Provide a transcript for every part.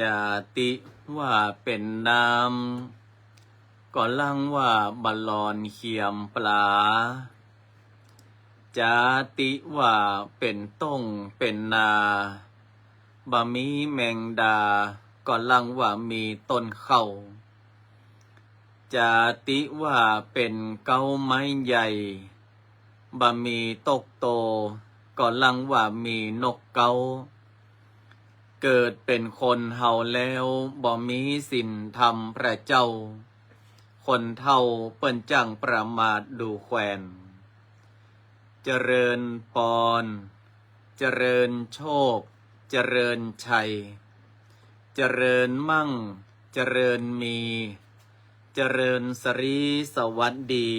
จาติว่าเป็นนามก่อนลังว่าบอลลอนเขียมปลา จาติว่าเป็นต้งเป็นนาบะมีแมงดา ก่อนลังว่ามีต้นเข้าจาติว่าเป็นเก้าไม้ใหญ่บะมีตกโต ก่อนลังว่ามีนกเกา เกิดเป็นคนเฮาแล้วบ่มีสินธรรมพระเจ้า คนเท่าเปิ้นจังประมาทดูแควนเจริญปอนเจริญโชค เจริญชัย เจริญมั่ง เจริญมี เจริญสรีสวัสดี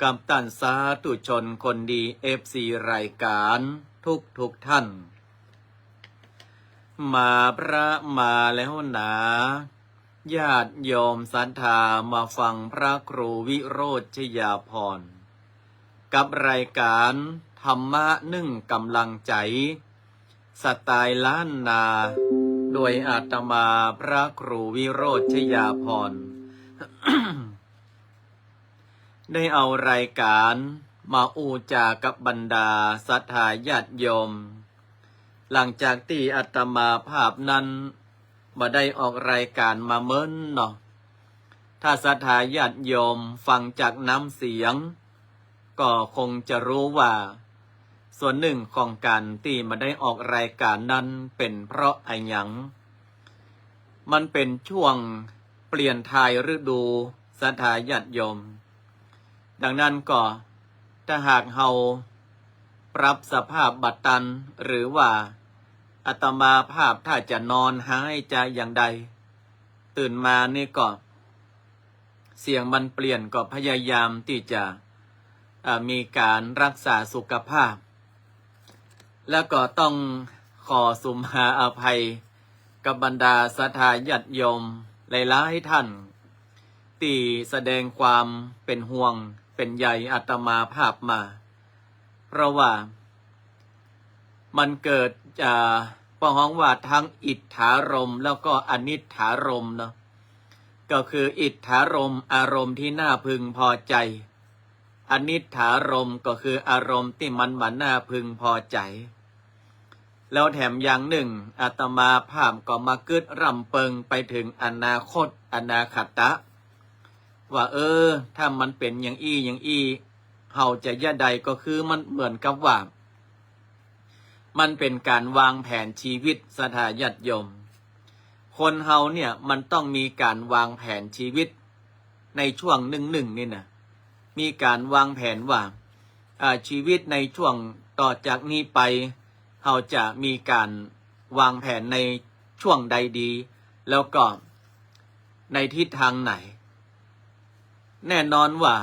กับตันสาธุชนคนดีเอฟซีรายการทุกทุกท่าน มาพระมาแล้วหนาญาติโยมศรัทธามาฟังพระครูวิโรธชยาพร กับรายการธรรมะนึ่งกำลังใจ สไตล์ล้านนา โดยอาตมาพระครูวิโรธชยาพร ได้เอารายการมาอูจากับบรรดาศรัทธาญาติโยม หลังจากที่อาตมาภาพนั้นมาได้ออกรายการมาเมินเนาะถ้าศรัทธาญาติโยมฟังจากน้ำเสียง ก็คงจะรู้ว่า ส่วนหนึ่งของการที่มาได้ออกรายการนั้นเป็นเพราะไอ้หยัง มันเป็นช่วงเปลี่ยนทายฤดูศรัทธาญาติโยม ดังนั้นก็ถ้าหากเฮาปรับสภาพบัตรตันหรือว่า อาตมาภาพถ้าจะนอนหายใจอย่างใด ตื่นมานี่ก็ เสียงมันเปลี่ยนก็พยายามที่จะมีการรักษาสุขภาพ แล้วก็ต้องขอสุมหาอภัย กับบรรดาสถาญาติโยมหลายๆท่านที่แสดงความเป็นห่วงเป็นใยอาตมาภาพมา เพราะว่ามันเกิด จากปองห้องว่าทั้งอิทธารมแล้วก็อนิถารมเนาะก็คืออิทธารมอารมณ์ที่น่าพึงพอใจ อนิถารมก็คืออารมณ์ที่มันมันน่าพึงพอใจ แล้วแถมอย่างหนึ่งอาตมาภาพก็มากึดรำเปิงไปถึงอนาคต อนาคตะ ว่าเออ ถ้ามันเป็นอย่างอี้อย่างอี้เฮาจะย่าใดก็คือมันเหมือนกับว่า มันเป็นการวางแผนชีวิตสถาญาติยม คนเฮาเนี่ยมันต้องมีการวางแผนชีวิตในช่วงหนึ่งหนึ่งนี่นะมีการวางแผนว่าชีวิตในช่วงต่อจากนี้ไปเฮาจะมีการวางแผนในช่วงใดดี แล้วก็ในทิศทางไหน แน่นอนว่า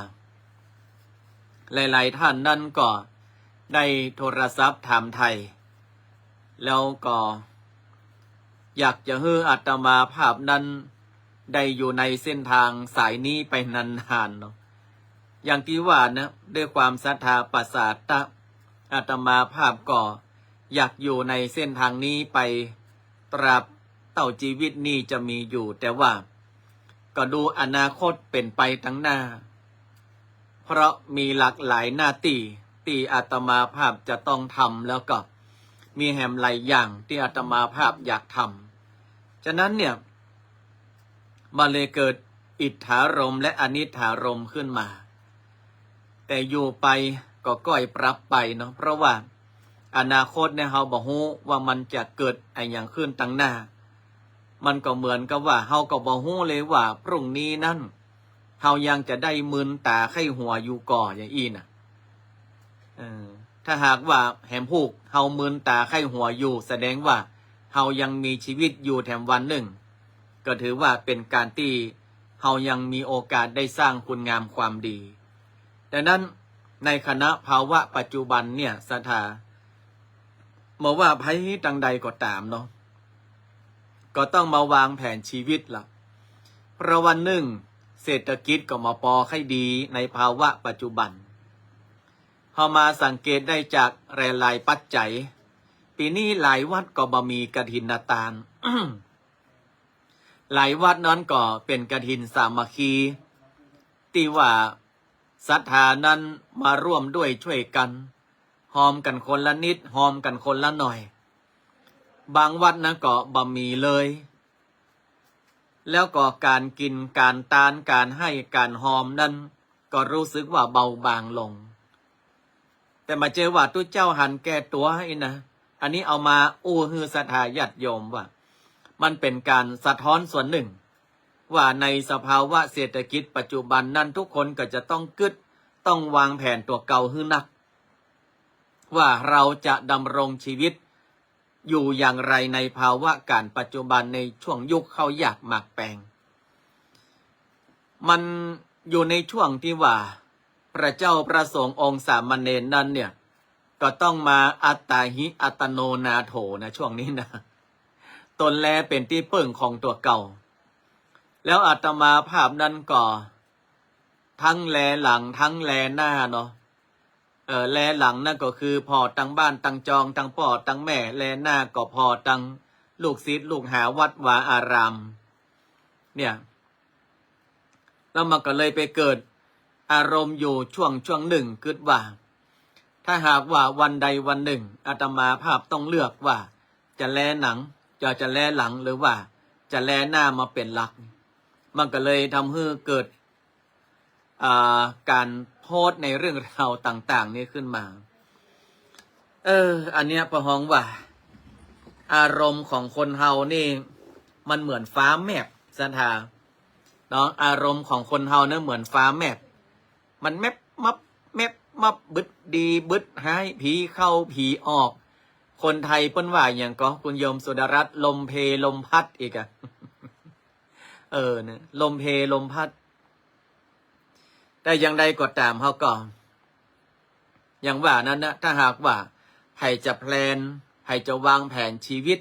หลาย ๆ ท่านนั่นก็ได้โทรศัพท์ถามไทย แล้วก็ อยากจะให้อัตมาภาพนั้นได้อยู่ในเส้นทางสายนี้ไปนานๆเนาะอย่างที่ว่านะด้วยความศรัทธาประสาตะอาตมาภาพก็อยากอยู่ในเส้นทางนี้ไปตราบเต่าชีวิตนี้จะมีอยู่ แต่ว่า ก็ดูอนาคตเป็นไปทั้งหน้า เพราะมีหลากหลายหน้าที่ที่อาตมาภาพจะต้องทำแล้วก็ มีแหมหลายอย่างที่อาตมาภาพอยากทำฉะนั้นเนี่ยมาเลยเกิดอิทธารมและอนิถารมขึ้นมา แต่อยู่ไปก็ก้อยปรับไปเนาะเพราะว่าอนาคตเนี่ยเฮาบอกฮู้ว่ามันจะเกิดอะไรอย่างขึ้นตั้งหน้า มันก็เหมือนกับว่าเฮาก็บอกฮู้เลยว่าพรุ่งนี้นั่นเฮายังจะได้มึนตาไข้หัวอยู่ก่ออย่างอีน่ะถ้าหากว่าแหมผูกามึนตาไข้หัวอยู่ แสดงว่าเฮายังมีชีวิตอยู่แถมวันหนึ่ง ก็ถือว่าเป็นการที่เฮายังมีโอกาสได้สร้างคุณงามความดีดังนั้นในคณะภาวะปัจจุบันเนี่ยสถาเมื่อว่าภัยตังใดก็ตามเนาะก็ต้องมาวางแผนชีวิตละเพราะวันหนึ่ง เศรษฐกิจก็มาปอให้ดีในภาวะปัจจุบัน พอมาสังเกตได้จากแรลายปัจจัย ปีนี้หลายวัดก็บ่มีกระถินนาตาลหลายวัดนั้นก็เป็นกระถินสามัคคีที่ว่าศรัทธานั้นมาร่วมด้วยช่วยกัน หอมกันคนละนิด หอมกันคนละหน่อย บางวัดนะก็บ่มีเลย แล้วก็การกินการตานการให้การหอมนั้น ก็รู้สึกว่าเบาบางลง แต่มาเจอว่าตุ้เจ้าหันแก้ตัวให้นะ อันนี้เอามาอู้ฮือศรัทธาญาติโยมว่า มันเป็นการสะท้อนส่วนหนึ่ง ว่าในสภาวะเศรษฐกิจปัจจุบันนั้นทุกคนก็จะต้องกึดต้องวางแผนตัวเก่าฮือนัก ว่าเราจะดำรงชีวิต อยู่อย่างไรในภาวะการปัจจุบันในช่วงยุคเขาอยากหมักแปลง มันอยู่ในช่วงที่ว่า พระเจ้าประสงค์องค์สามเณรนั้นเนี่ย ก็ต้องมาอัตตาหิอัตโนนาโถนะช่วงนี้นะ ตนแลเป็นที่เปิ่งของตัวเก่า แล้วอาตมาภาพนั้นก็ทั้งแลหลังทั้งแลหน้าเนาะเออแลหลังนั่นก็คือพอตั้งบ้านตั้งจองตั้งพ่อตั้งแม่แลหน้าก็พอตั้งลูกศิษย์ลูกหาวัดวาอาราม เนี่ยแล้วมันก็เลยไปเกิด อารมณ์อยู่ช่วงช่วงหนึ่งคิดว่า ถ้าหากว่าวันใดวันหนึ่งอาตมาภาพต้องเลือกว่า จะแลหนังจะจะแลหลังหรือว่า จะแลหน้ามาเป็นหลัก มันก็เลยทำให้เกิดาการโพสในเรื่องราวต่าง ๆ นี้ขึ้นมา เออ อันเนี้ยประหองว่า อารมณ์ของคนเฮานี่ มันเหมือนฟ้าแมบสันทาเนาะอารมณ์ของคนเฮาเนี่ยเหมือนฟ้าแมบ มันแมบมับแมบมับบึดดีบึดหายผีเข้าผีออก คนไทยเปิ้นว่าอย่างก็คุณโยมสุดารัตน์ลมเพลมพัดอีกอะเออเนี่ยลมเพลมพัด แต่อย่างใดก็ตามเขาก็อย่างว่านั้นนะถ้าหากว่าใครจะแพลนใครจะวางแผนชีวิต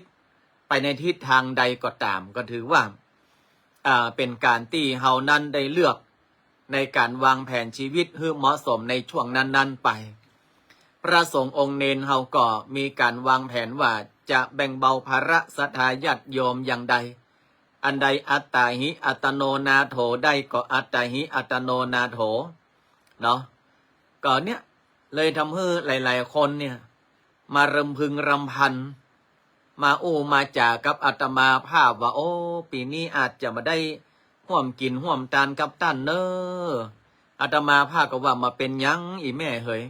ไปในทิศทางใดก็ตาม ก็ถือว่า อ่าเป็นการที่เฮานั้นได้เลือก ในการวางแผนชีวิตให้เหมาะสมในช่วงนั้น ๆ ไป พระสงฆ์องค์เนนเฮาก็มีการวางแผนว่าจะแบ่งเบาภาระสัทธาญาติโยมอย่างใด อันใดอัตตาหิอัตโนนาโถได้ก็อัตตาหิอัตโนนาโถ เนาะก่อนเนี้ยเลยทำให้หลาย ๆ คนเนี่ย มารำพึงรำพัน มาโอ้มาจากกับอาตมาภาพว่า โอ้ ปีนี้อาจจะมาได้ ห่วมกินห่วมตานกับตันเนออาตมาภาพก็ว่ามาเป็นยังอีแม่เฮย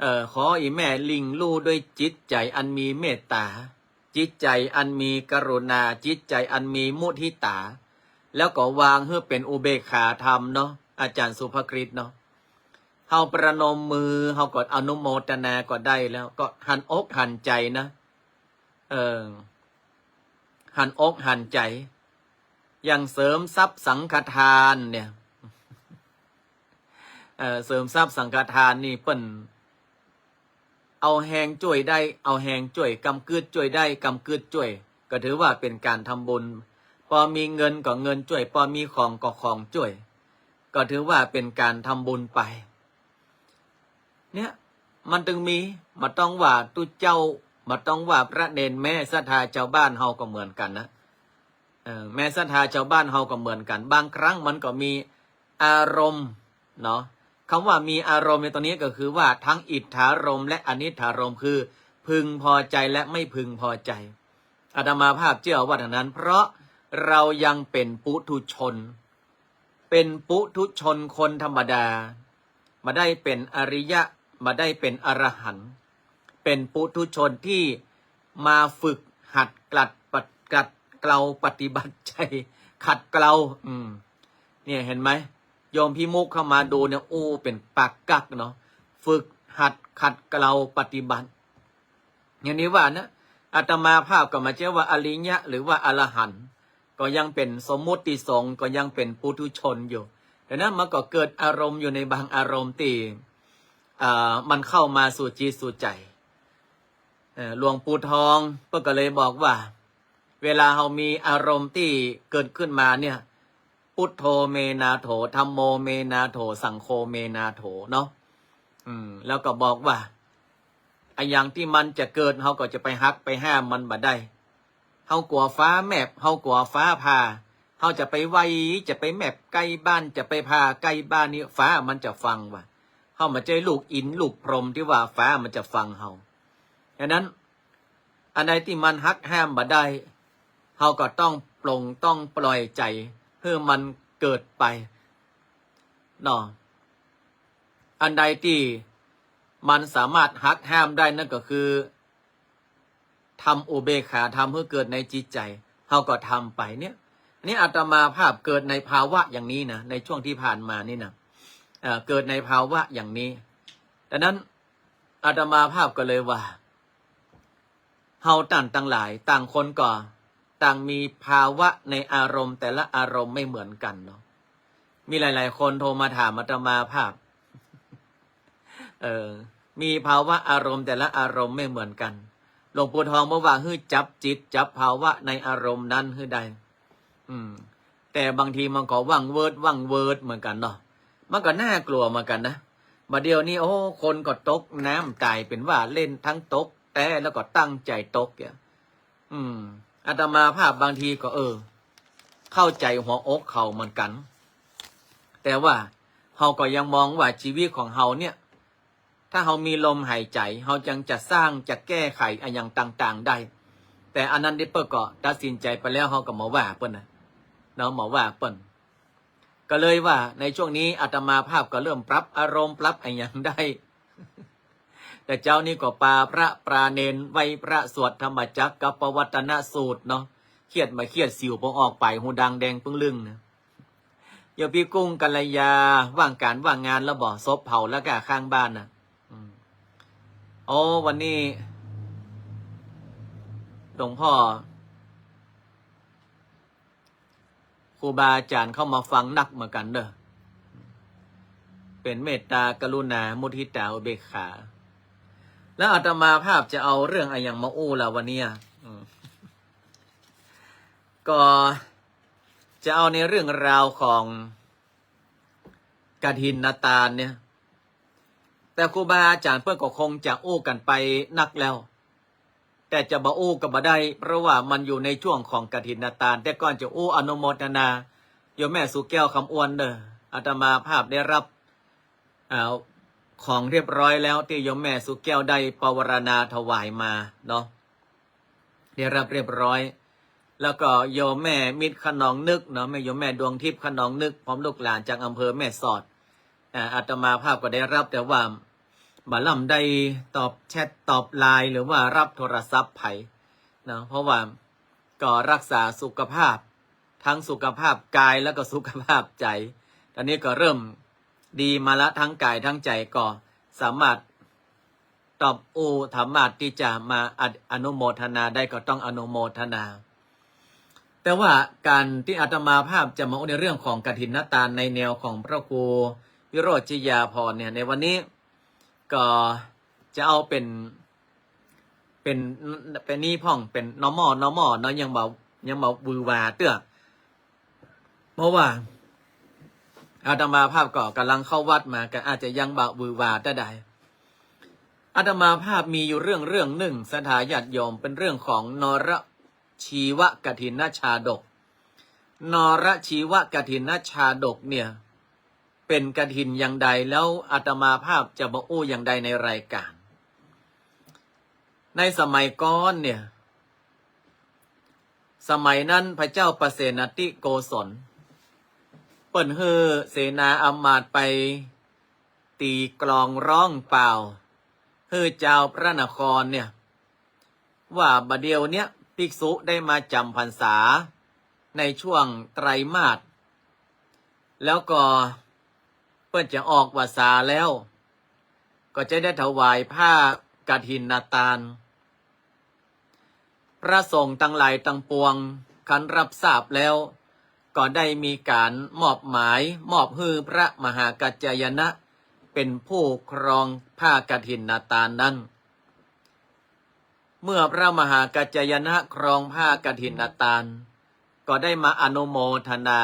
เออขออีแม่ลิงลู่ด้วยจิตใจอันมีเมตตา จิตใจอันมีกรุณา จิตใจอันมีมุทิตา แล้วก็วางเพื่อเป็นอุเบกขาธรรมเนาะอาจารย์สุภกฤษเนาะเฮาประนมมือเฮาก็อนุโมทนาก็ได้แล้ว ก็หันอกหันใจนะ เออหันอกหันใจ อย่างเสริมทรัพย์สังฆทานเนี่ยเออเสริมทรัพย์สังฆทานนี่เปิ้นเอาแหงจ่วยได้ เอาแหงจ่วยกำกืดจ่วยได้กำกืดจ่วย ก็ถือว่าเป็นการทำบุญ พอมีเงินก็เงินจ่วย พอมีของก็ของจ่วย ก็ถือว่าเป็นการทำบุญไป เนี่ยมันจึงมีมาต้องว่าตุเจ้ามาต้องว่าพระเนนแม่ศรัทธาชาวบ้านเฮาก็เหมือนกันนะ แม่ศรัทธาชาวบ้านเฮาก็เหมือนกัน บางครั้งมันก็มีอารมณ์เนาะคำว่ามีอารมณ์ในตรงนี้ก็คือว่าทั้งอิทธารมและอนิธารมคือ พึงพอใจและไม่พึงพอใจอาตมาภาพเชื่อว่าดังนั้น เพราะเรายังเป็นปุถุชน เป็นปุถุชนคนธรรมดา มาได้เป็นอริยะมาได้เป็นอรหันต์เป็นปุถุชนที่มาฝึกหัดกลัดปัดกัด เกลาปฏิบัติใจขัดเกลาอืม เนี่ยเห็นไหมโยมพี่มุกเข้ามาดูเนี่ยโอ้เป็นปากกักเนาะฝึกหัดขัดเกลาปฏิบัติ อย่างนี้ว่านะอาตมาภาพก็มาเชื่อว่าอริยะ หรือว่าอรหันต์ก็ยังเป็นสมมุติสงฆ์ก็ยังเป็นปุถุชนอยู่ดังนั้นมันก็เกิดอารมณ์อยู่ในบางอารมณ์ตีอ่ามันเข้ามาสู่จิตสู่ใจเอ่อหลวงปู่ทองก็เลยบอกว่า เวลาเรามีอารมณ์ที่เกิดขึ้นมาเนี่ย พุทโธเมนาโถธรรมโมเมนาโถ สังโฆเมนาโถเนาะอืม แล้วก็บอกว่าไอ้อย่างที่มันจะเกิดเฮาก็จะไปฮักไปห้ามมันบ่ได้เฮากลัวฟ้าแมบเฮากลัวฟ้าผ่าเฮาจะไปไวจะไปแมบใกล้บ้านจะไปพาใกล้บ้านนี่ฟ้ามันจะฟังว่ะเฮามาเจอลูกอินลูกพรมที่ว่าฟ้ามันจะฟังเฮาดังนั้นอันใดที่มันฮักห้ามบ่ได้ เฮาก็ต้องปลงต้องปล่อยใจเพื่อมันเกิดไปเนาะอันใดที่มันสามารถฮักห้ามได้นั่นก็คือทำอุเบกขาทำเพื่อเกิดในจิตใจเฮาก็ทำไปเนี่ยอันนี้อาตมาภาพเกิดในภาวะอย่างนี้นะในช่วงที่ผ่านมานี่นะเเกิดในภาวะอย่างนี้ดังนั้นอาตมาภาพก็เลยว่าเฮาต่างต่างหลาย ต่างคนก็ ต่างมีภาวะในอารมณ์ แต่ละอารมณ์ไม่เหมือนกันเนาะมีหลาย ๆ คนโทรมาถามอาตมาภาพ เออ มีภาวะอารมณ์ แต่ละอารมณ์ไม่เหมือนกันหลวงปู่ทองบอกว่าฮื้อจับจิต จับภาวะในอารมณ์นั้นฮื้อใดอืม แต่บางทีมันก็ว่างเวิร์ดว่างเวิร์ดเหมือนกันเนาะมันก็น่ากลัวเหมือนกันนะมาเดียวนี้โอ้คนก็ตกน้ำตายเป็นว่าเล่นทั้งตก แต่แล้วก็ตั้งใจตกเนี่ยอืม อาตมาภาพบางทีก็เออ เข้าใจหัวอกเขาเหมือนกัน แต่ว่าเฮาก็ยังมองว่าชีวิตของเฮาเนี่ย ถ้าเฮามีลมหายใจเฮาจังจะสร้างจะแก้ไขอะไรอย่างต่าง ๆ ได้ แต่อันนั้นดิเปิ้ลก็ตัดสินใจไปแล้วเฮาก็มาว่าเปิ้ลนะเนาะมาว่าเปิ้ลก็เลยว่าในช่วงนี้อาตมาภาพก็เริ่มปรับอารมณ์ปรับอะไรอย่างได้ แต่เจ้านี่ก็ปาพระปราเนนไว้พระสวดธรรมจักกับปวัตนสูตรเนาะเครียดมาเครียดสิวพอออกไปหูดังแดงปึ้งลึงนะโยมพี่กุ้งกัลยาว่างการว่างงานแล้วบอกซบเผาแล้วก็ข้างบ้านนะอืมโอ้วันนี้หลวงพ่อครูบาอาจารย์เข้ามาฟังนักเหมือนกันเด้อเป็นเมตตากรุณามุทิตาอุเบกขา แล้วอาตมาภาพจะเอาเรื่องอะไรอย่างมาอู้ละวันเนี้ยก็จะเอาในเรื่องราวของกฐินนาตาลเนี่ย แต่ครูบาอาจารย์เพื่อนก็คงจะอู้กันไปนักแล้ว แต่จะบาอู้กับมาได้ เพราะว่ามันอยู่ในช่วงของกฐินนาตาล แต่ก่อนจะอู้อนุโมทนาโยมแม่สุแก้วคำอ้วนเด้ออาตมาภาพได้รับอ่า ของเรียบร้อยแล้วที่ยมแม่สุกแก้วได้ปวารณาถวายมาเนาะได้รับเรียบร้อย แล้วก็โยมแม่มิตรขนองนึกเนาะแม่โยมแม่ดวงทิพย์ขนองนึกพร้อมลูกหลานจากอำเภอแม่สอดอาตมาภาพก็ได้รับแต่ว่าบัลลัมได้ตอบแชทตอบไลน์หรือว่ารับโทรศัพท์ไผ่เนาะเพราะว่าก็รักษาสุขภาพ ทั้งสุขภาพกายแล้วก็สุขภาพใจ ตอนนี้ก็เริ่ม ดีมาละทั้งกายทั้งใจก็สามารถตอบอสามารถที่จะมาออนุโมทนาได้ก็ต้องอนุโมทนา แต่ว่าการที่อาตมาภาพจะมาในเรื่องของกฐินนตาในแนวของพระครูวิโรจจิยาพรเนี่ยในวันนี้ก็จะเอาเป็นเป็นเป็นนี่พ่องเป็นนอมอนอมอเนาะยังเบายังเบาบือวาเตื้อเพราะว่า อาตมาภาพก็กำลังเข้าวัดมาก็อาจจะยังบะวือวาได้ใดอาตมาภาพมีอยู่เรื่องเรื่องหนึ่งสถาญาติโยมเป็นเรื่องของนรชีวกถินนชาดก นรชีวกถินนชาดกเนี่ย เป็นกถินอย่างใดแล้วอาตมาภาพจะบออู้อย่างใดในรายการ ในสมัยก้อนเนี่ย สมัยนั้นพระเจ้าประเสนติโกศล เปิ่นเฮอเสนาอำมาตไป ตีกลองร้องเปล่าเฮอเจ้าพระนครเนี่ย ว่าบดเดียวเนี้ยภิกษุได้มาจำพรรษา ในช่วงไตรมาสแล้วก็เปิ้นจะออกวาสาแล้ว ก็จะได้ถวายผ้ากฐินนาตาล พระสงฆ์ตั้งหลายตั้งปวงคันรับทราบแล้ว ก็ได้มีการมอบหมายมอบฮือพระมหากัจจายนะ เป็นผู้ครองผ้ากฐินนาตานั้น เมื่อพระมหากัจจายนะครองผ้ากฐินนาตาลก็ได้มาอนุโมทนา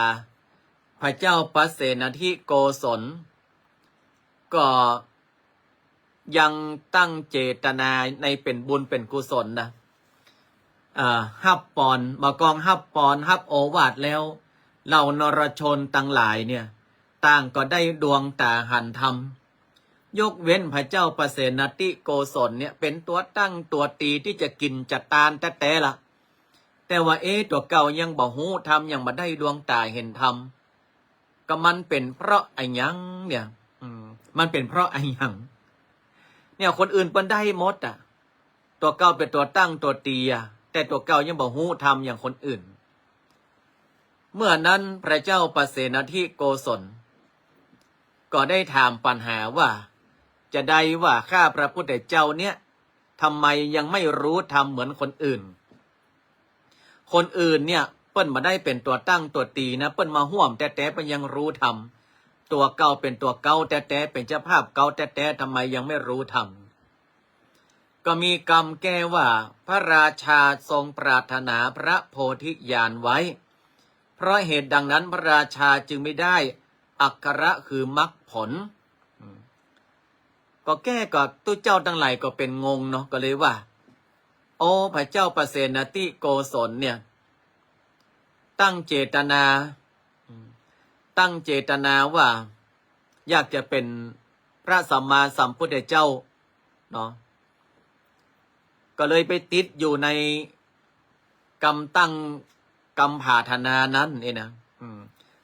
พระเจ้าปัสเสนทิโกศล ก็ยังตั้งเจตนาในเป็นบุญเป็นกุศลนะฮับปอนมากองฮับปอนฮับโอวาทแล้ว เหล่านรชนตั้งหลายเนี่ยต่างก็ได้ดวงตาหันธรรม ยกเว้นพระเจ้าประเสนติโกศลเนี่ยเป็นตัวตั้งตัวตีที่จะกินจะตานแต่แต่ละแต่ว่าเอ๊ตัวเก่ายังบ่หูทำยังมาได้ดวงตาเห็นธรรมก็มันเป็นเพราะไอ้หยังเนี่ยมันเป็นเพราะไอ้หยังเนี่ยคนอื่นเปิ้นได้หมดอะ ตัวเก่าเป็นตัวตั้งตัวตีอะแต่ตัวเก่ายังบ่หูทำอย่างคนอื่น เมื่อนั้นพระเจ้าประเสนทิโกศล ก็ได้ถามปัญหาว่า จะได้ว่าข้าพระพุทธเจ้าเนี่ยทำไมยังไม่รู้ทำเหมือนคนอื่น คนอื่นเนี่ยเปิ้นมาได้เป็นตัวตั้งตัวตีนะเปิ้นมาห่วมแต่แต่เปิ้นยังรู้ทำตัวเก่าเป็นตัวเก่าแต่แต่เป็นเจ้าภาพเก่าแต่แต่ทำไมยังไม่รู้ทำก็มีกรรมแก้ว่า พระราชาทรงปรารถนาพระโพธิญาณไว้ เพราะเหตุดังนั้นพระราชาจึงไม่ได้ อักขระคือมรรคผล ก็แก้ก็ตู้เจ้าทั้งหลายก็เป็นงงเนาะก็เลยว่า โอ้พระเจ้าประเสนติโกศลเนี่ย ตั้งเจตนา ตั้งเจตนาว่า อยากจะเป็นพระสัมมาสัมพุทธเจ้าเนาะก็เลยไปติดอยู่ในกรรมตั้ง กรรมผาธนานั้นเองนะ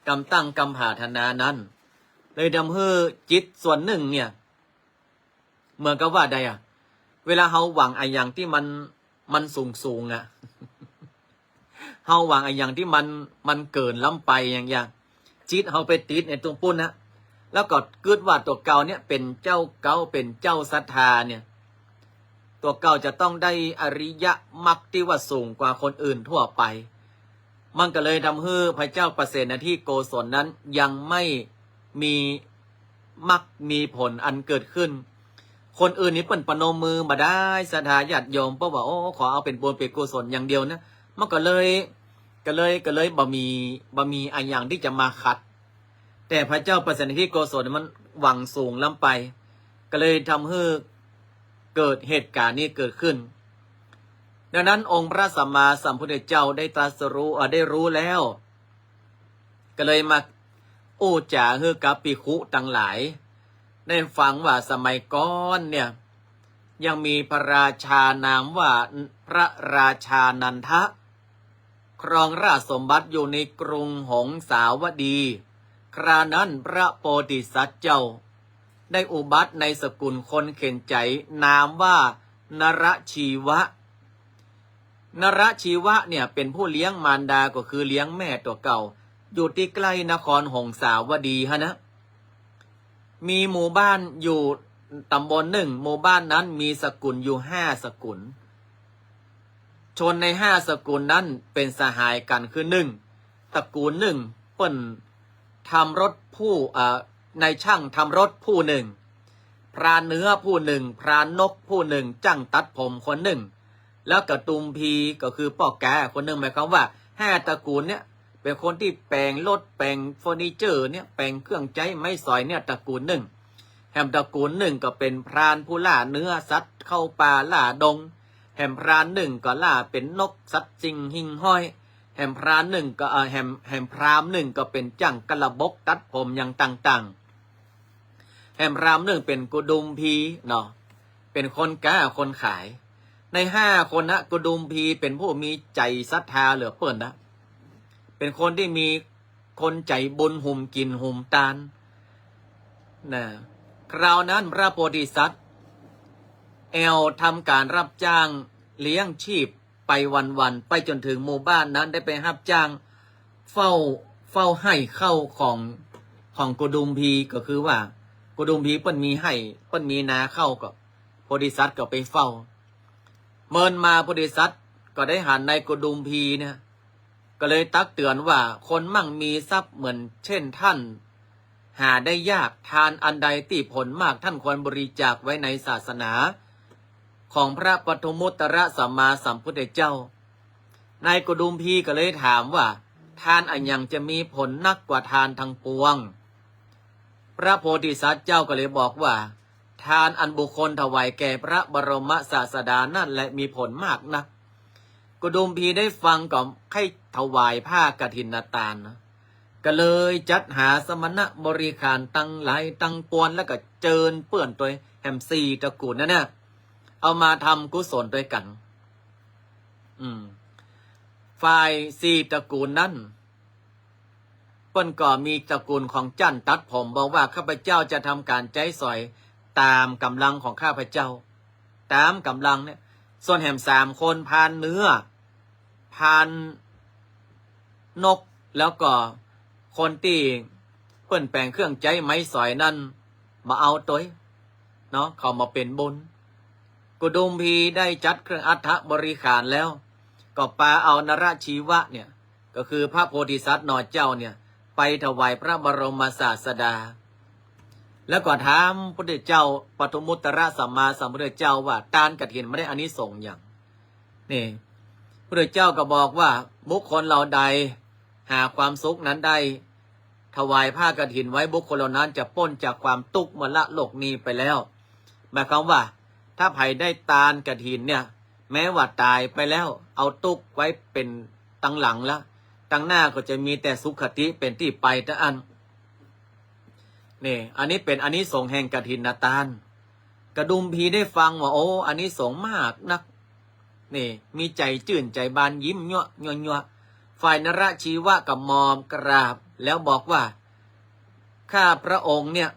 กรรมตั้งกรรมผาธนานั้น เลยทำให้จิตส่วนหนึ่ง เนี่ย เหมือนกับว่าใดอะ เวลาเฮาหวังไอ้อย่างที่มันมันสูงสูงอะเฮาหวังไอ้อย่างที่มันมันเกินล้ำไปอย่างอย่างจิตเฮาไปติดในตรงปุ้นนะแล้วก็คิดว่าตัวเก่าเนี่ยเป็นเจ้าเก่าเป็นเจ้าศรัทธาเนี่ย ตัวเก่าจะต้องได้อริยมรรคที่ว่าสูงกว่าคนอื่นทั่วไป มันก็เลยทำให้พระเจ้าประเสนที่โกศลนั้นยังไม่มีมรรคมีผลอันเกิดขึ้น คนอื่นนี่เปิ่นปนมมือมาได้สถาญาติโยมเพราะว่าโอ้ขอเอาเป็นบุญเป็นกุศลอย่างเดียวนะมันก็เลยก็เลยก็เลยบ่มีบ่มีอันอย่างที่จะมาขัด แต่พระเจ้าประเสนที่โกศลมันหวังสูงล้ำไป ก็เลยทำให้เกิดเหตุการณ์นี้เกิดขึ้น ดังนั้นองค์พระสัมมาสัมพุทธเจ้าได้ตรัสรู้ได้รู้แล้ว ก็เลยมาอู้จ่าเฮือกับปิคุตั้งหลาย ได้ฟังว่าสมัยก่อนเนี่ยยังมีพระราชานามว่าพระราชานันทะ ครองราชสมบัติอยู่ในกรุงหงสาวดี ครานั้นพระโพธิสัตว์เจ้า ได้อุบัติในสกุลคนเข็นใจนามว่านรชีวะ นรชีวะเนี่ยเป็นผู้เลี้ยงมารดาก็คือเลี้ยงแม่ตัวเก่า อยู่ที่ใกล้นครหงสาวดีฮะนะ มีหมู่บ้านอยู่ตำบลหนึ่งหมู่บ้านนั้นมีสกุลอยู่ห้าสกุล ชนในห้าสกุลนั้นเป็นสหายกันคือหนึ่งตระกูลหนึ่งเปิ้นทำรถผู้อ่าในช่างทำรถผู้หนึ่ง พรานเนื้อผู้หนึ่ง พรานนกผู้หนึ่งจ้างตัดผมคนหนึ่ง แล้วกระตุมพีก็คือป่อแกคนหนึ่งหมายความว่าห้าตระกูลเนี่ยเป็นคนที่แปลงรถแปลงเฟอร์นิเจอร์เนี่ยแปลงเครื่องใจไม้สอยเนี่ยตระกูลหนึ่งแฮมตระกูลหนึ่งก็เป็นพรานผู้ล่าเนื้อสัตว์เข้าป่าล่าดง แฮมพรานหนึ่งก็ล่าเป็นนกสัตว์จิงหิงห้อย แฮมพรานหนึ่งก็เออแฮมแฮมพรามหนึ่งก็เป็นจั่งกระบกตัดผมอย่างต่างๆ แฮมพรามหนึ่งเป็นกุดุมพีเนาะเป็นคนกล้าคนขาย ในห้าคนนะกุดุมพีเป็นผู้มีใจศรัทธาเหลือเปิ่นนะ เป็นคนที่มีคนใจบุญหุ่มกินหุ่มตานนะคราวนั้นพระโพธิสัตว์แอลทำการรับจ้างเลี้ยงชีพไปวันๆไปจนถึงหมู่บ้านนั้นได้ไปรับจ้างเฝ้าเฝ้าให้เข้าของของกุดุมพีก็คือว่ากุดุมพีเปิ้นมีให้เปิ้นมีนาเข้าก็โพธิสัตว์ก็ไปเฝ้า เมินมาโพธิสัตว์ก็ได้หันในกุดุมพีเนี่ย ก็เลยตักเตือนว่าคนมั่งมีทรัพย์เหมือน เช่นท่าน หาได้ยากทานอันใดตีผลมากท่านควรบริจาคไว้ในศาสนา ของพระปฐมุตตรสัมมาสัมพุทธเจ้านายกดุมพีก็เลยถามว่า ทานอันยังจะมีผลนักกว่าทานทั้งปวง พระโพธิสัตว์เจ้าก็เลยบอกว่า ทานอันบุคคลถวายแก่พระบรมศาสดานั่นและมีผลมากนักกุดุมพีได้ฟังก็ให้ถวายผ้ากฐินตาลนะก็เลยจัดหาสมณะบริการตั้งหลายตั้งปวนแล้วก็เจิญเปื่อนตัวแฮมซีตระกูลนั่นเนี่ยเอามาทำกุศลด้วยกัน อืม ฝ่ายซีตระกูลนั้นเปิ้นก็มีตระกูลของจันตัดผมบอกว่าข้าพเจ้าจะทำการใจสอย ตามกำลังของข้าพเจ้า ตามกำลังเนี่ย ส่วนแหมสามคนพานเนื้อ พานนกแล้วก็คนที่เปิ้นแปลงเครื่องใจไม้สอยนั่น มาเอาตัวเนาะเขามาเป็นบุญกุดุมพีได้จัดเครื่องอัฐบริขารแล้ว ก็ปาเอานราชีวะเนี่ย ก็คือพระโพธิสัตว์นอเจ้าเนี่ย ไปถวายพระบรมศาสดา แล้วก็ถามพระเจ้าปฐมุตตระสัมมาสัมพุทธเจ้าว่าตานกฐินไม่ได้อานิสงส์อย่างนี่พระเจ้าก็บอกว่าบุคคลเราใดหาความสุขนั้นได้ถวายผ้ากฐินไว้บุคคลเหล่านั้นจะพ้นจากความตุกข์มละโลกนี้ไปแล้วหมายความว่า ถ้าไผ่ได้ตานกฐินเนี่ย แม้ว่าตายไปแล้ว เอาตุกไว้เป็นตั้งหลังแล้วตั้งหน้าก็จะมีแต่สุขคติเป็นที่ไปแต่อัน นี่ อันนี้เป็นอันนี้สงแห่งกฐินนาตานกระดุมพีได้ฟังว่าโอ้อันนี้สงมากนัก นี่ มีใจจื่นใจบานยิ้มยั่วยั่วยั่วฝ่ายนรชีวะกับมอมกราบ แล้วบอกว่า ข้าพระองค์เนี่ย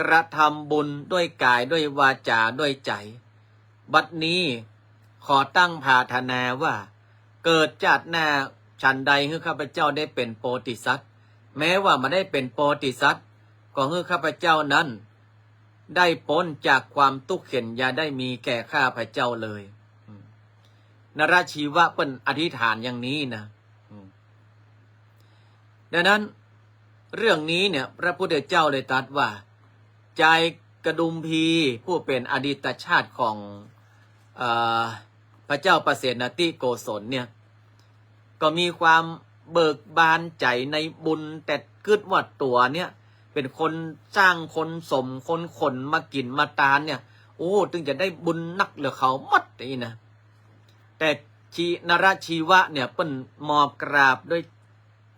กระทำบุญด้วยกายด้วยวาจาด้วยใจ บัดนี้ขอตั้งพาธนาว่า เกิดจัดหน้าชันใดให้ข้าพเจ้าได้เป็นโปติสัตว์แม้ว่ามาได้เป็นโปติสัตว์ ก็ให้ข้าพเจ้านั้น ได้พ้นจากความทุกข์เข็นอย่าได้มีแก่ข้าพเจ้าเลยนราชีวะเป็นอธิษฐานอย่างนี้นะดังนั้น เรื่องนี้เนี่ย พระพุทธเจ้าเลยตรัสว่า ใจกระดุมพีผู้เป็นอดีตชาติของออพระเจ้าประเสนติโกศลเนี่ย ก็มีความเบิกบานใจในบุญแต่กึดว่าตัวเนี่ย เป็นคนสร้างคนสมคนขนมากินมาตานเนี่ย โอ้ถึงจะได้บุญนักเหลือเขามัดนี่นะแต่ชีนราชีวะเนี่ยเปิ้นมอบกราบด้วย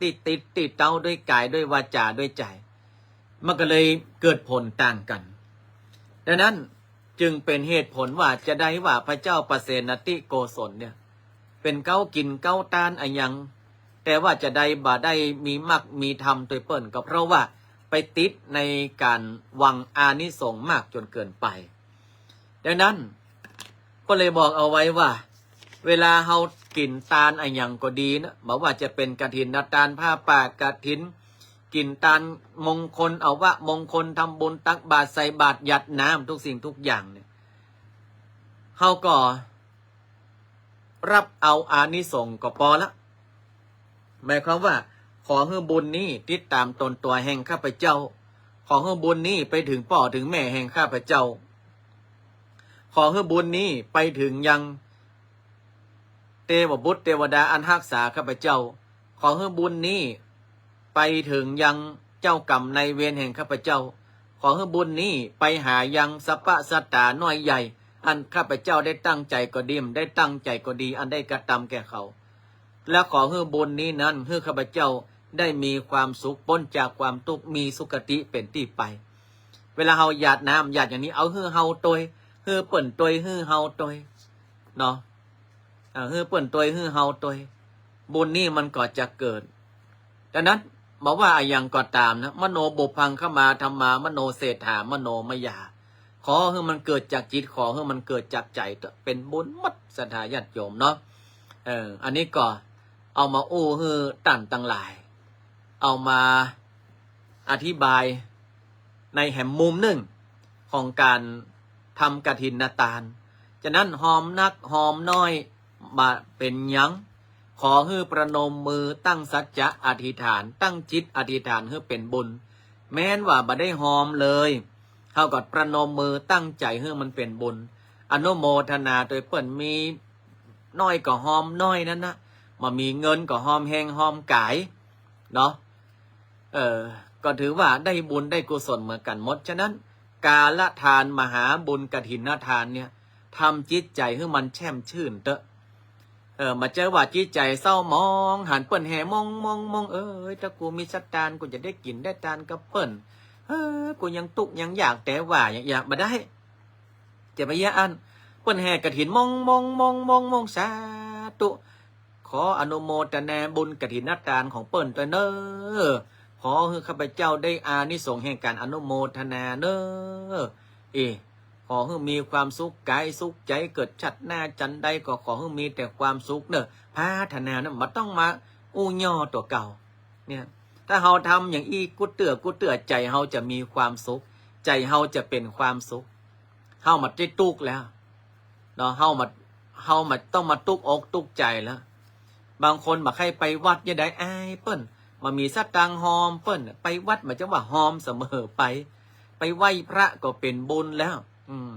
ติดติดติดเต้าด้วยกายด้วยวาจาด้วยใจ มันก็เลยเกิดผลต่างกัน ดังนั้นจึงเป็นเหตุผลว่าจะได้ว่าพระเจ้าประเสนติโกศลเนี่ย เป็นเก้ากินเก้าตานอะยัง แต่ว่าจะได้บ่ได้มีมักมีธรรมโดยเปิ้นก็เพราะว่า ไปติดในการวังอานิสงส์มากจนเกินไป ดังนั้นก็เลยบอกเอาไว้ว่า เวลาเฮากินตาลอะยังก็ดีนะบอกว่าจะเป็นกระถินนาตาลผ้าป่ากระถินกินตาลมงคลเอาว่ามงคลทำบุญตักบาตรใส่บาตรหยัดน้ำทุกสิ่งทุกอย่างเนี่ยเฮาก็รับเอาอานิสงส์ก็พอละหมายความว่า ขอให้บุญนี้ติดตามตนตัวแห่งข้าพเจ้า ขอให้บุญนี้ไปถึงพ่อถึงแม่แห่งข้าพเจ้า ขอให้บุญนี้ไปถึงยัง เทวบุตรเทวดาอันรักษาข้าพเจ้า ขอให้บุญนี้ ไปถึงยังเจ้ากรรมในายเวรแห่งข้าพเจ้า ขอให้บุญนี้ไปหายังสัพพะสัตตาน้อยใหญ่ อันข้าพเจ้าได้ตั้งใจก็ดีมได้ตั้งใจก็ดี อันได้กระทำแก่เขา และขอให้บุญนี้นั้นให้ข้าพเจ้า ได้มีความสุขพ้นจากความทุกข์มีสุขติเป็นที่ไป เวลาเฮาหยาดน้ำหยาดอย่างนี้เอาให้เฮาตวยให้เปิ่นตวยให้เฮาตวยเนาะเออเปิ่นตวยให้เฮาตวยบุญนี้มันก็จะเกิดดังนั้นบอกว่าอะยังก็ตามนะมโนบุพังเข้ามาธรรมามโนเศรษฐามโนมยา ขอให้มันเกิดจากจิตขอให้มันเกิดจากใจเป็นบุญมัดสถาญาติโยมเนาะเอออันนี้ก็เอามาอู้ฮือตันตั้งหลาย เอามาอธิบายในแหมมุมหนึ่งของการทำกระถินนาตาลฉะนั้นหอมนักหอมน้อยมาเป็นยังขอให้ประนมมือตั้งสัจจะอธิษฐาน ตั้งจิตอธิษฐานให้เป็นบุญ แม้นว่าบ่ได้หอมเลยเท่ากับประนมมือตั้งใจให้มันเป็นบุญ อนุโมทนาโดยเปิ่นมีน้อยก็หอมน้อยนั่นนะมามีเงินก็หอมแหงหอมกายเนาะ เออ ก็ถือว่าได้บุญได้กุศลเหมือนกันหมด ฉะนั้น กาละทานมหาบุญกฐินทานเนี่ยทำจิตใจให้มันแช่มชื่นเตอะ เออ มาเจอว่าจิตใจเศร้ามอง หันเปิ้นแห่มองมองมองเอ้ยถ้ากูมีสักตานกูจะได้กินได้ตานกับเปิ้นเออกูยังตุกยังอยากแต่ว่าอยากอยากมาได้จะไปยะอันเปิ้นแห่กฐินมองมองมองมองมองสาธุขออนุโมทนาบุญกฐินทานของเปิ้นตัวเนอ ขอให้ข้าพเจ้าได้อานิสงส์แห่งการอนุโมทนาเนอเอขอให้มีความสุขกายสุขใจเกิดชัดหน้าจันใดก็ขอให้มีแต่ความสุขเนอะพัฒนานะมันต้องมาอู้ย่อตัวเก่า เนี่ย ถ้าเฮาทำอย่างอีกูเตือกูเตือใจเฮาจะมีความสุข ใจเฮาจะเป็นความสุขเฮามาได้ตุกแล้วเนาะเฮามาเฮามาต้องมาตุกอกตุกใจแล้ว บางคนมาใครไปวัดยังได้อายเปิ้น มามีสตังหอมเปิ้นไปวัดมาจะว่าหอมเสมอไป ไปไหว้พระก็เป็นบุญแล้ว อืม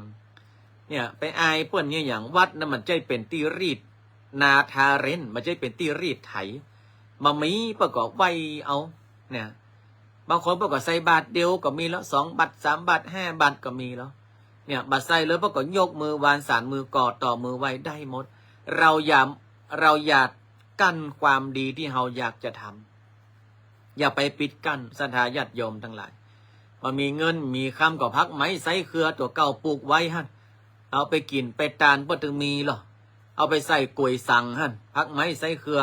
เนี่ย ไปอายเปิ้นเนี่ยอย่างวัดนะมันใจเป็นตีรีด นาทาเรนมันใจเป็นตีรีดไถมามีประกอบไหวเอา เนี่ย บางคนประกอบใส่บาทเดียวก็มีแล้วสองบาทสามบาทห้าบาทก็มีแล้ว เนี่ยบัตรใส่เลยประกอบยกมือวานสารมือกอดต่อมือไว้ได้หมด เราอย่าเราอย่ากั้นความดีที่เราอยากจะทำ อย่าไปปิดกั้นศรัทธาญาติโยมทั้งหลายมามีเงินมีคำก็พักไม้ไซเครือตัวเก่าปลูกไว้ฮั่นเอาไปกินไปตานบ่ถึงมีหรอเอาไปใส่กลวยสังฮั่นพักไม้ไซเครือ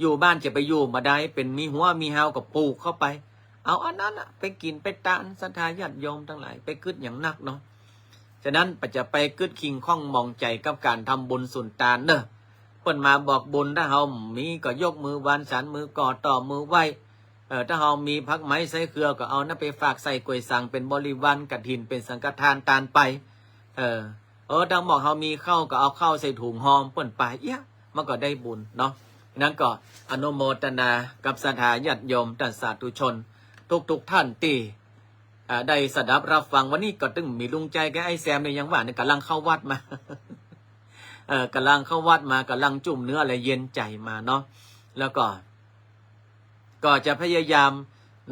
อยู่บ้านจะไปอยู่มาได้เป็นมีหัวมีหาวก็ปลูกเข้าไป เอาอันนั้นอะไปกินไปตานศรัทธาญาติโยมทั้งหลายไปกึดอย่างนักเนาะฉะนั้นปัจจะไปกึดคิงข้องมองใจกับการทำบุญสุนทานเนอะเปิ้นมาบอกบุญถ้าเฮามีก็ยกมือวานสารมือก่อต่อมือไหว เออถ้าเฮามีพักไม้ใส่เครือก็เอานั่นไปฝากใส่กลวยสังเป็นบริวารกฐินเป็นสังฆทานตานไป เออเออดังบอกเฮามีข้าวก็เอาเข้าวใส่ถุงหอมเปิ้นไปเอี้ยมันก็ได้บุญเนาะนั้นก็อนุโมทนากับสถาญาติโยมท่านสาธุชน ทุกๆท่านตีได้สดับรับฟังวันนี้ก็ตึงมีลุงใจแกไอ้แซมเนี่ยยังว่าเนี่ยกำลังเข้าวัดมาเออกำลังเข้าวัดมากำลังจุ่มเนื้ออะไรเย็นใจมาเนาะแล้วก็ ก็จะพยายาม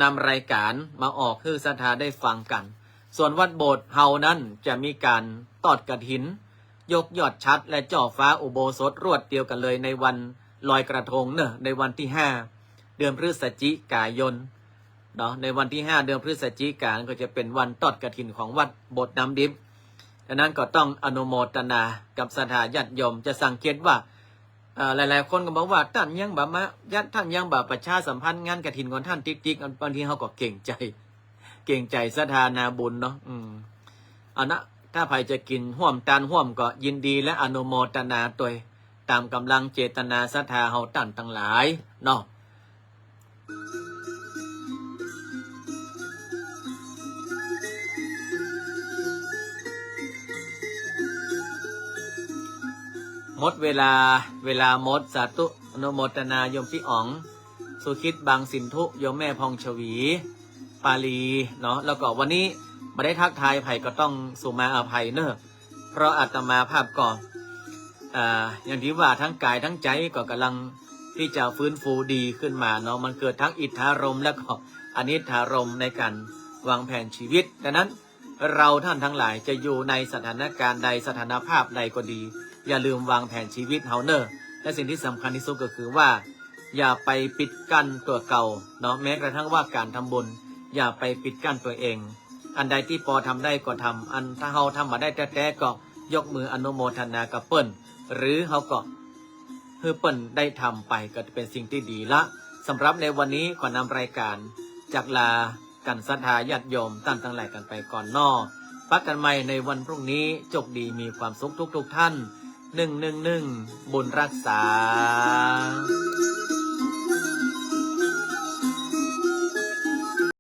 นำรายการมาออกให้ศรัทธาได้ฟังกัน ส่วนวัดโบสถ์เฮานั้นจะมีการตอดกระถิน ยกยอดชัดและจ่อฟ้าอุโบสถรวดเดียวกันเลยในวันลอยกระทงเนอะในวันที่ห้าเดือนพฤศจิกายนเนาะในวันที่ห้าเดือนพฤศจิกายนก็จะเป็นวันตอดกระถินของวัดโบสถ์น้ำดิบดังนั้นก็ต้องอนุโมทนากับสถาญาติโยมจะสังเกตว่า หลายๆ คนก็บอกว่าท่านยังแบบมาญาติท่านยังแบบประชาสัมพันธ์งานกระถินของท่านติ๊กๆบางทีเขาก็เก่งใจ เก่งใจสถานาบุญเนาะอืมเอานะถ้าใครจะกินห่วมตานห่วมก็ยินดีและอนุโมทนาตัวตามกำลังเจตนาศรัทธาเฮาตั้นทั้งหลายเนาะ มดเวลาเวลาหมดสาธุอนุโมทนาโยมพี่อ๋อง สุคิดบางสินทุโยมแม่พองชวี ปาลีเนาะแล้วก็วันนี้มาได้ทักทายไผ่ก็ต้องสุมาอภัยเนอะเพราะอาตมาภาพก่อนอ่าอย่างที่ว่าทั้งกายทั้งใจก็กำลังที่จะฟื้นฟูดีขึ้นมาเนาะมันเกิดทั้งอิทธารมและก็อนิธารมในการวางแผนชีวิตดังนั้นเราท่านทั้งหลายจะอยู่ในสถานการณ์ใดสถานภาพใดก็ดี อย่าลืมวางแผนชีวิตเฮาเนอร์และสิ่งที่สำคัญที่สุดก็คือว่า อย่าไปปิดกั้นตัวเก่าเนาะแม้กระทั่งว่าการทำบุญ อย่าไปปิดกั้นตัวเอง อันใดที่พอทำได้ก็ทำอันถ้าเฮาทำมาได้แท้ๆก็ยกมืออนุโมทนากับเปิ้นหรือเฮาก็เพื่อเปิ้นได้ทำไปก็เป็นสิ่งที่ดีละสำหรับในวันนี้ขอนำรายการจากลากันศรัทธาญาติโยมตั้งตั้งหลายกันไปก่อนนอปักกันใหม่ในวันพรุ่งนี้จกดีมีความสุขทุกๆท่าน หนึ่งหนึ่งหนึ่งบุญรักษา